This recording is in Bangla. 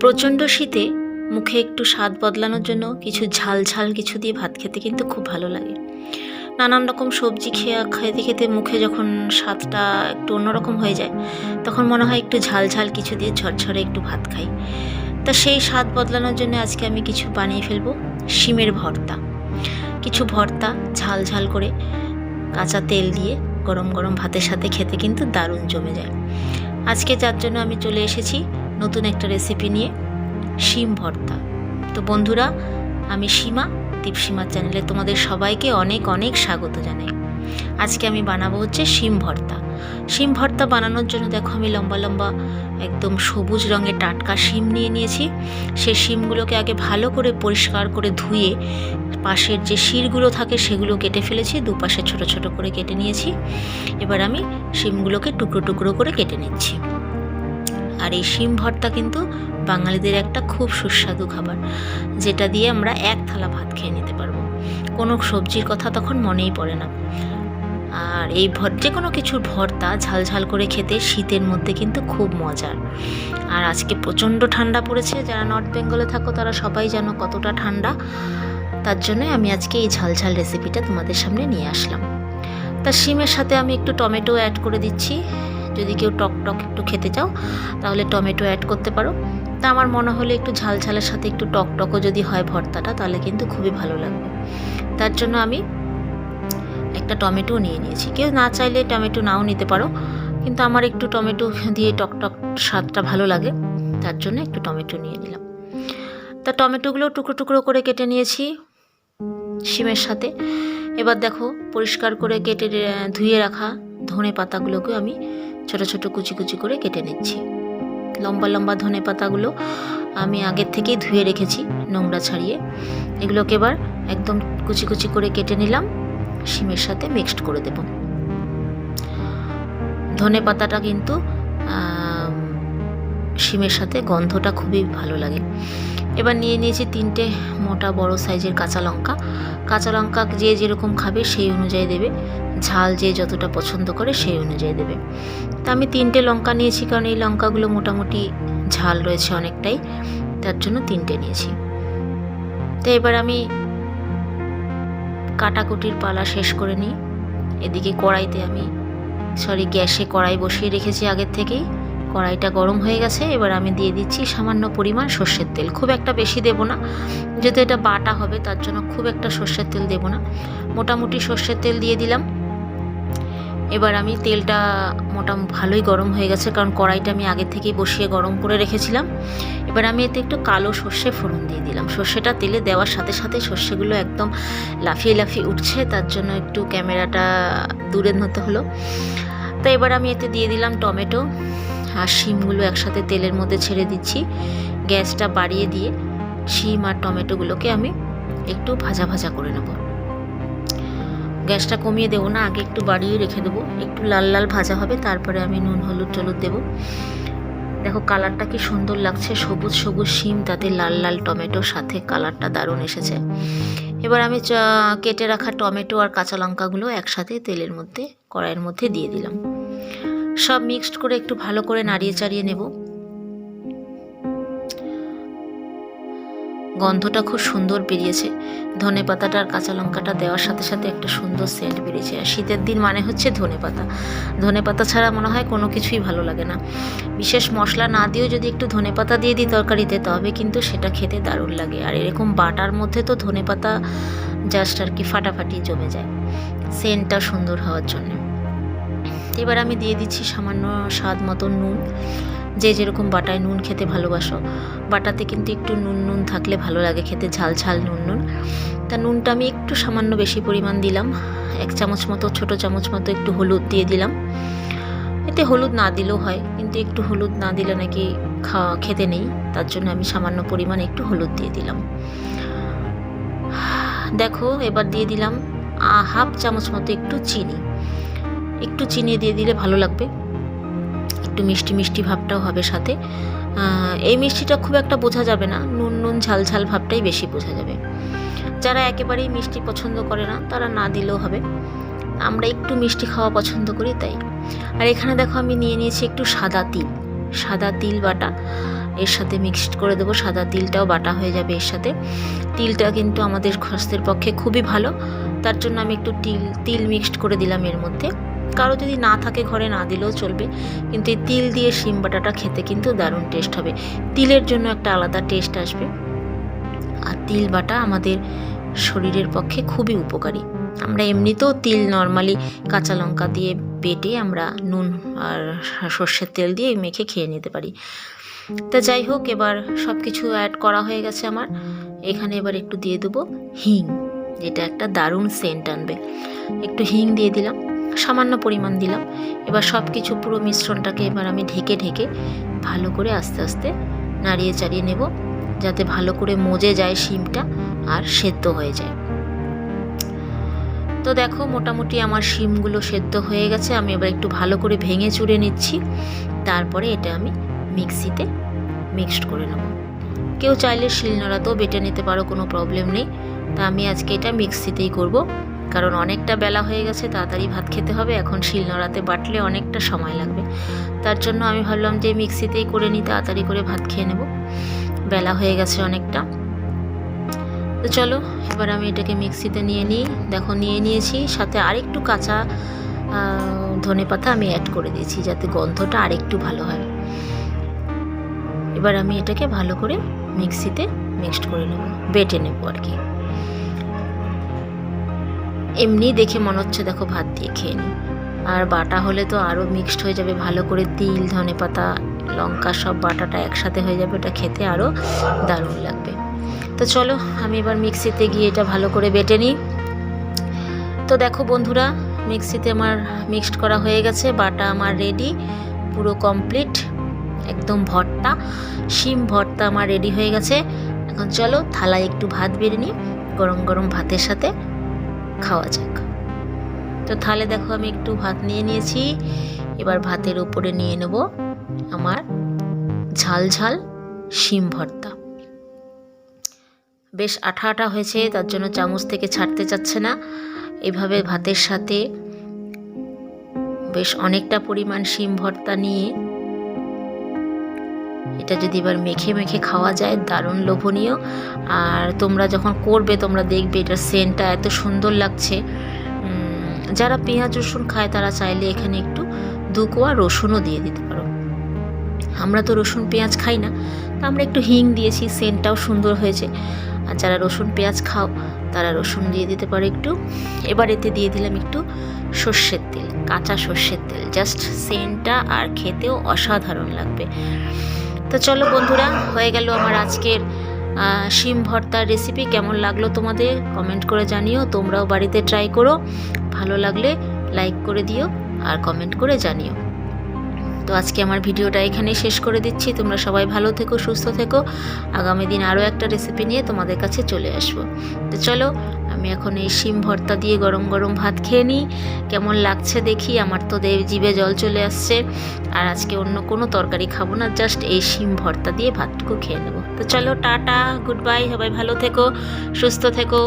প্রচণ্ড শীতে মুখে একটু স্বাদ বদলানোর জন্য কিছু ঝাল ঝাল কিছু দিয়ে ভাত খেতে কিন্তু খুব ভালো লাগে। নানান রকম সবজি খেয়ে খেতে খেতে মুখে যখন স্বাদটা একটু অন্যরকম হয়ে যায়, তখন মনে হয় একটু ঝাল ঝাল কিছু দিয়ে ঝরঝরে একটু ভাত খাই। তা সেই স্বাদ বদলানোর জন্য আজকে আমি কিছু বানিয়ে ফেলব শিমের ভর্তা। কিছু ভর্তা ঝাল ঝাল করে কাঁচা তেল দিয়ে গরম গরম ভাতের সাথে খেতে কিন্তু দারুণ জমে যায়। আজকে যার জন্য আমি চলে এসেছি নতুন একটা রেসিপি নিয়ে শিম ভর্তা। তো বন্ধুরা, আমি সীমা দীপসীমার চ্যানেলে তোমাদের সবাইকে অনেক অনেক স্বাগত জানাই। আজকে আমি বানাবো হচ্ছে শিম ভর্তা। শিম ভর্তা বানানোর জন্য দেখো আমি লম্বা লম্বা একদম সবুজ রঙের টাটকা শিম নিয়ে নিয়েছি। সেই শিমগুলোকে আগে ভালো করে পরিষ্কার করে ধুয়ে পাশের যে শিরগুলো থাকে সেগুলো কেটে ফেলেছি, দুপাশে ছোট ছোট করে কেটে নিয়েছি। এবার আমি শিমগুলোকে টুকরো টুকরো করে কেটে নিচ্ছি। আর এই শিম ভর্তা কিন্তু বাঙালিদের একটা খুব সুস্বাদু খাবার, যেটা দিয়ে আমরা এক থালা ভাত খেয়ে নিতে পারব। কোনো সবজির কথা তখন মনেই পড়ে না। আর এই ভর যে কোনো কিছুর ভর্তা ঝাল ঝাল করে খেতে শীতের মধ্যে কিন্তু খুব মজার। আর আজকে প্রচণ্ড ঠান্ডা পড়েছে, যারা নর্থ বেঙ্গলে থাকো তারা সবাই জানো কতটা ঠান্ডা। তার জন্যই আমি আজকে এই ঝাল ঝাল রেসিপিটা তোমাদের সামনে নিয়ে আসলাম। তা শিমের সাথে আমি একটু টমেটো অ্যাড করে দিচ্ছি। যদি কেউ টক টক একটু খেতে চাও, তাহলে টমেটো অ্যাড করতে পারো। তা আমার মনে হলো একটু ঝাল ঝালের সাথে একটু টক টকও যদি হয় ভর্তাটা, তাহলে কিন্তু খুবই ভালো লাগবে। তার জন্য আমি একটা টমেটো নিয়ে নিয়েছি। কেউ না চাইলে টমেটো নাও নিতে পারো, কিন্তু আমার একটু টমেটো দিয়ে টক টক স্বাদটা ভালো লাগে, তার জন্য একটু টমেটো নিয়ে নিলাম। তা টমেটোগুলো টুকরো টুকরো করে কেটে নিয়েছি শিমের সাথে। এবার দেখো, পরিষ্কার করে কেটে ধুয়ে রাখা ধনে পাতাগুলোকে আমি ছোট ছোট কুচি কুচি করে কেটে নিচ্ছি। লম্বা লম্বা ধনে পাতাগুলো আমি আগের থেকেই ধুয়ে রেখেছি নোংরা ছাড়িয়ে। এগুলোকে এবার একদম কুচি কুচি করে কেটে নিলাম, শিমের সাথে মিক্সড করে দেব। ধনে পাতাটা কিন্তু শিমের সাথে গন্ধটা খুবই ভালো লাগে। এবার নিয়ে নিয়েছি তিনটে মোটা বড় সাইজের কাঁচা লঙ্কা। কাঁচা লঙ্কা যে যেরকম খাবে সেই অনুযায়ী দেবে। ঝাল যে যতটা পছন্দ করে সেই অনুযায়ী দেবে। তা আমি তিনটে লঙ্কা নিয়েছি কারণ এই লঙ্কাগুলো মোটামুটি ঝাল রয়েছে অনেকটাই। তার জন্য তিনটে নিয়েছি। তো এবার আমি কাটাকুটির পালা শেষ করে নিই। এদিকে কড়াইতে আমি সরি গ্যাসে কড়াই বসিয়ে রেখেছি আগের থেকেই। কড়াইটা গরম হয়ে গেছে, এবার আমি দিয়ে দিচ্ছি সামান্য পরিমাণ সর্ষের তেল। খুব একটা বেশি দেবো না, যেহেতু এটা বাটা হবে, তার জন্য খুব একটা সর্ষের তেল দেবো না। মোটামুটি সর্ষের তেল দিয়ে দিলাম। এবার আমি তেলটা মোটাম, ভালোই গরম হয়ে গেছে, কারণ কড়াইটা আমি আগে থেকেই বসিয়ে গরম করে রেখেছিলাম। এবার আমি এতে একটু কালো সর্ষে ফোড়ন দিয়ে দিলাম। সর্ষেটা তেলে দেওয়ার সাথে সাথে সর্ষেগুলো একদম লাফিয়ে লাফিয়ে উঠছে, তার জন্য একটু ক্যামেরাটা দূরে নিতে হলো। তো এবার আমি এতে দিয়ে দিলাম টমেটো। আর শিমগুলো একসাথে তেলের মধ্যে ছেড়ে দিচ্ছি। গ্যাসটা বাড়িয়ে দিয়ে শিম আর টমেটোগুলোকে আমি একটু ভাজা ভাজা করে নেব। গ্যাসটা কমিয়ে দেবো না, আগে একটু বাড়িয়ে রেখে দেবো। একটু লাল লাল ভাজা হবে, তারপরে আমি নুন, হলুদ টলুদ দেবো। দেখো কালারটা কি সুন্দর লাগছে, সবুজ সবুজ শিম, তাতে লাল লাল টমেটোর সাথে কালারটা দারুণ এসেছে। এবার আমি কেটে রাখা টমেটো আর কাঁচা লঙ্কাগুলো একসাথে তেলের মধ্যে, কড়াইয়ের মধ্যে দিয়ে দিলাম। সব মিক্সড করে একটু ভালো করে নাড়িয়ে চাড়িয়ে নেব। গন্ধটা খুব সুন্দর বেরিয়েছে। ধনে পাতাটা আর কাঁচা লঙ্কাটা দেওয়ার সাথে সাথে একটা সুন্দর সেন্ট বেরিয়েছে। আর শীতের দিন মানে হচ্ছে ধনে পাতা। ধনে পাতা ছাড়া মনে হয় কোনো কিছুই ভালো লাগে না। বিশেষ মশলা না দিয়েও যদি একটু ধনে পাতা দিয়ে দিই তরকারিতে, তবে কিন্তু সেটা খেতে দারুণ লাগে। আর এরকম বাটার মধ্যে তো ধনে পাতা জাস্ট আর কি ফাটাফাটি জমে যায়। সেন্টটা সুন্দর হওয়ার জন্য। এবার আমি দিয়ে দিচ্ছি সামান্য স্বাদ মতো নুন। যে যেরকম বাটায় নুন খেতে ভালোবাসো। বাটাতে কিন্তু একটু নুন নুন থাকলে ভালো লাগে খেতে, ঝাল ঝাল নুন নুন। তা নুনটা আমি একটু সামান্য বেশি পরিমাণ দিলাম। এক চামচ মতো, ছোট চামচ মতো একটু হলুদ দিয়ে দিলাম। এতে হলুদ না দিলেও হয়, কিন্তু একটু হলুদ না দিলে নাকি খাওয়া, খেতে নেই। তার জন্য আমি সামান্য পরিমাণ একটু হলুদ দিয়ে দিলাম। দেখো, এবার দিয়ে দিলাম হাফ চামচ মতো একটু চিনি। একটু চিনি দিয়ে দিলে ভালো লাগবে। একটু মিষ্টি মিষ্টি ভাবটাও হবে সাথে। এই মিষ্টিটা খুব একটা বোঝা যাবে না। নুন নুন ঝাল ঝাল ভাবটাই বেশি বোঝা যাবে। যারা একেবারেই মিষ্টি পছন্দ করে না, তারা না দিলেও হবে। আমরা একটু মিষ্টি খাওয়া পছন্দ করি তাই। আর এখানে দেখো আমি নিয়ে নিয়েছি একটু সাদা তিল। সাদা তিল বাটা। এর সাথে মিক্সড করে দেবো। সাদা তিলটাও বাটা হয়ে যাবে এর সাথে। তিলটা কিন্তু আমাদের স্বাস্থ্যের পক্ষে খুবই ভালো। তার জন্য আমি একটু তিল তিল মিক্সড করে দিলাম এর মধ্যে। কারও যদি না থাকে ঘরে না দিলেও চলবে। কিন্তু এই তিল দিয়ে শিম বাটাটা খেতে কিন্তু দারুণ টেস্ট হবে। তিলের জন্য একটা আলাদা টেস্ট আসবে। আর তিল বাটা আমাদের শরীরের পক্ষে খুবই উপকারী। আমরা এমনিতেও তিল নর্মালি কাঁচা লঙ্কা দিয়ে বেটে আমরা নুন আর সর্ষের তেল দিয়ে মেখে খেয়ে নিতে পারি। তা যাই হোক, এবার সব কিছু অ্যাড করা হয়ে গেছে আমার। এখানে এবার একটু দিয়ে দেবো হিং। যেটা একটা দারুণ সেন্ট আনবে। একটু হিং দিয়ে দিলাম। সামান্য পরিমাণ দিলাম। এবার সব কিছু পুরো মিশ্রণটাকে এবার আমি ঢেকে ঢেকে ভালো করে আস্তে আস্তে নাড়িয়ে চাড়িয়ে নেব, যাতে ভালো করে মজে যায় শিমটা আর সেদ্ধ হয়ে যায়। তো দেখো, মোটামুটি আমার শিমগুলো সেদ্ধ হয়ে গেছে। আমি এবার একটু ভালো করে ভেঙে চুড়ে নিচ্ছি। তারপরে এটা আমি মিক্সিতে মিক্সড করে নেব। কেউ চাইলে শিলনোড়াতেও বেটে নিতে পারো, কোনো প্রবলেম নেই। তা আমি আজকে এটা মিক্সিতেই করব। কারণ অনেকটা বেলা হয়ে গেছে, তাড়াতাড়ি ভাত খেতে হবে। এখন শিলনোড়াতে বাটলে অনেকটা সময় লাগবে। তার জন্য আমি ভাবলাম যে মিক্সিতেই করে নিই, তাড়াতাড়ি করে ভাত খেয়ে নেব। বেলা হয়ে গেছে অনেকটা। তো চলো, এবার আমি এটাকে মিক্সিতে নিয়ে নিই। দেখো, নিয়ে নিয়েছি। সাথে আরেকটু কাঁচা ধনে পাতা আমি অ্যাড করে দিয়েছি, যাতে গন্ধটা আরেকটু ভালো হয়। এবার আমি এটাকে ভালো করে মিক্সিতে মিক্সড করে নেব, বেটে নেব আর কি। এমনি দেখে মনে হচ্ছে দেখো ভাত দিয়ে খেয়ে নিই আর বাটা হলে তো আরও মিক্সড হয়ে যাবে, ভালো করে তিল, ধনে পাতা, লঙ্কা সব বাটাটা একসাথে হয়ে যাবে, ওটা খেতে আরও দারুণ লাগবে। তো চলো, আমি এবার মিক্সিতে গিয়ে এটা ভালো করে বেটে নিই। তো দেখো বন্ধুরা মিক্সিতে আমার মিক্সড করা হয়ে গেছে, বাটা আমার রেডি পুরো কমপ্লিট একদম ভর্তা, শিম ভর্তা আমার রেডি হয়ে গেছে। এখন চলো থালায় একটু ভাত বেড়ে নিই, গরম গরম ভাতের সাথে। খাওয়া যাক। তো তাহলে দেখো আমি একটু ভাত নিয়ে নিয়েছি। এবার ভাতের উপরে নিয়ে নেব আমার ঝাল ঝাল শিম ভর্তা। বেশ আঠা আঠা হয়েছে, তার জন্য চামচ থেকে ছাড়তে চাচ্ছে না। এভাবে ভাতের সাথে বেশ অনেকটা পরিমাণ শিম ভর্তা নিয়ে এটা যদি এবার মেখে মেখে খাওয়া যায়, দারুণ লোভনীয়। আর তোমরা যখন করবে, তোমরা দেখবে এটার সেন্টটা এত সুন্দর লাগছে। যারা পেঁয়াজ, রসুন খায়, তারা চাইলে এখানে একটু দু কোয়া রসুনও দিয়ে দিতে পারো। আমরা তো রসুন, পেঁয়াজ খাই না। তা আমরা একটু হিং দিয়েছি সেন্টটাও সুন্দর হয়েছে। আর যারা রসুন, পেঁয়াজ খাও, তারা রসুন দিয়ে দিতে পারো একটু। এবার এতে দিয়ে দিলাম একটু সর্ষের তেল, কাঁচা সর্ষের তেল। জাস্ট সেন্টটা আর খেতেও অসাধারণ লাগবে। তো চলো বন্ধুরা, হয়ে গেল আমার আজকের শিম ভর্তার রেসিপি কেমন লাগল তোমাদের? কমেন্ট করে জানিও, তোমরাও বাড়িতে ট্রাই করো। ভালো লাগলে লাইক করে দিও আর কমেন্ট করে জানিও। তো আজকে আমার ভিডিওটা এখানেই শেষ করে দিচ্ছি। তোমরা সবাই ভালো থেকো, সুস্থ থেকো। আগামী দিন আরও একটা রেসিপি নিয়ে তোমাদের কাছে চলে আসব। তো চলো আমি এখন এই শিম ভর্তা দিয়ে গরম গরম ভাত খেয়ে নিই। কেমন লাগছে দেখি? আমার তো দেব জিভে জল চলে আসছে। আর আজকে অন্য কোনো তরকারি খাব না জাস্ট এই শিম ভর্তা দিয়ে ভাতটুকু খেয়ে নেব। তো চলো, টাটা গুড বাই সবাই ভালো থেকো, সুস্থ থেকো।